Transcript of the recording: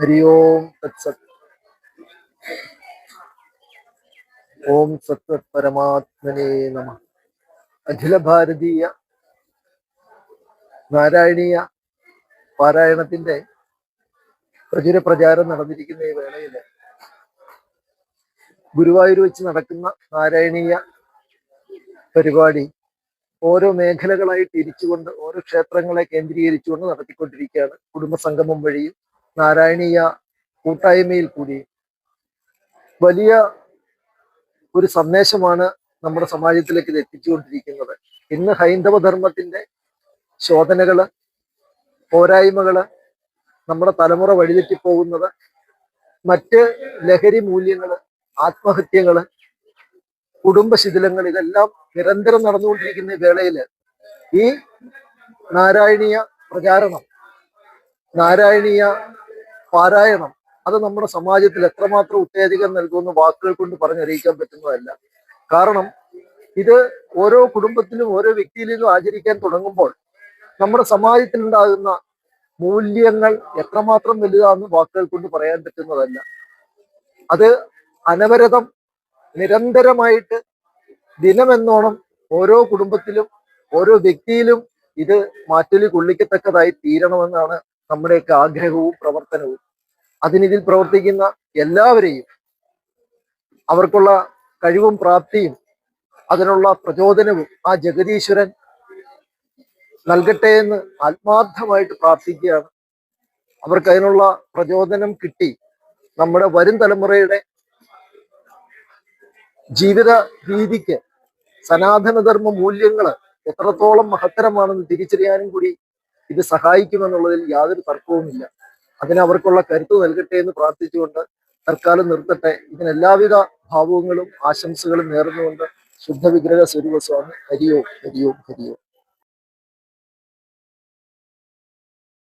ഹരി ഓം തത്സത് ഓം സത്വത് പരമാത്മനേ നമ അഖില ഭാരതീയ നാരായണീയ പാരായണത്തിന്റെ പ്രചുര പ്രചാരം നടന്നിരിക്കുന്ന ഈ വേളയിൽ ഗുരുവായൂർ വെച്ച് നടക്കുന്ന നാരായണീയ പരിപാടി ഓരോ മേഖലകളായി തിരിച്ചുകൊണ്ട് ഓരോ ക്ഷേത്രങ്ങളെ കേന്ദ്രീകരിച്ചുകൊണ്ട് നടത്തിക്കൊണ്ടിരിക്കുകയാണ് കുടുംബസംഗമം വഴിയും നാരായണീയ കൂട്ടായ്മയിൽ കൂടി വലിയ ഒരു സന്ദേശമാണ് നമ്മുടെ സമാജത്തിലേക്ക് ഇത് എത്തിച്ചുകൊണ്ടിരിക്കുന്നത്. ഇന്ന് ഹൈന്ദവ ധർമ്മത്തിന്റെ ശോധനകൾ പോരായ്മകൾ നമ്മുടെ തലമുറ വഴിതെറ്റിപ്പോകുന്നത് മറ്റ് ലഹരി മൂല്യങ്ങൾ ആത്മഹത്യകൾ കുടുംബശിഥിലങ്ങൾ ഇതെല്ലാം നിരന്തരം നടന്നുകൊണ്ടിരിക്കുന്ന വേളയിൽ ഈ നാരായണീയ പ്രചാരണം നാരായണീയ പാരായണം. അത് നമ്മുടെ സമാജത്തിൽ എത്രമാത്രം ഉത്തേജകം നൽകുമെന്ന് വാക്കുകൾ കൊണ്ട് പറഞ്ഞറിയിക്കാൻ പറ്റുന്നതല്ല. കാരണം ഇത് ഓരോ കുടുംബത്തിലും ഓരോ വ്യക്തിയിലും ആചരിക്കാൻ തുടങ്ങുമ്പോൾ നമ്മുടെ സമാജത്തിൽ ഉണ്ടാകുന്ന മൂല്യങ്ങൾ എത്രമാത്രം വലുതാണെന്ന് വാക്കുകൾ കൊണ്ട് പറയാൻ പറ്റുന്നതല്ല. അത് അനവരതം നിരന്തരമായിട്ട് ദിനമെന്നോണം ഓരോ കുടുംബത്തിലും ഓരോ വ്യക്തിയിലും ഇത് മാറ്റലി കൊള്ളിക്കത്തക്കതായി തീരണമെന്നാണ് നമ്മുടെയൊക്കെ ആഗ്രഹവും പ്രവർത്തനവും അതിനിതിൽ പ്രവർത്തിക്കുന്ന എല്ലാവരെയും അവർക്കുള്ള കഴിവും പ്രാപ്തിയും അതിനുള്ള പ്രചോദനവും ആ ജഗദീശ്വരൻ നൽകട്ടെ എന്ന് ആത്മാർത്ഥമായിട്ട് പ്രാർത്ഥിക്കുകയാണ്. അവർക്ക് അതിനുള്ള പ്രചോദനം കിട്ടി. നമ്മുടെ വരും തലമുറയുടെ ജീവിത രീതിക്ക് സനാതനധർമ്മ മൂല്യങ്ങൾ എത്രത്തോളം മഹത്തരമാണെന്ന് തിരിച്ചറിയാനും കൂടി ഇത് സഹായിക്കുമെന്നുള്ളതിൽ യാതൊരു തർക്കവുമില്ല. അതിന് അവർക്കുള്ള കരുത്ത് നൽകട്ടെ എന്ന് പ്രാർത്ഥിച്ചുകൊണ്ട് തൽക്കാലം നിർത്തട്ടെ. ഇതിന് എല്ലാവിധ ഭാവങ്ങളും ആശംസകളും നേർന്നുകൊണ്ട് ശുദ്ധ വിഗ്രഹ സ്വരൂപ സ്വാമി ഹരിയോ ഹരിയോ ഹരിയോ.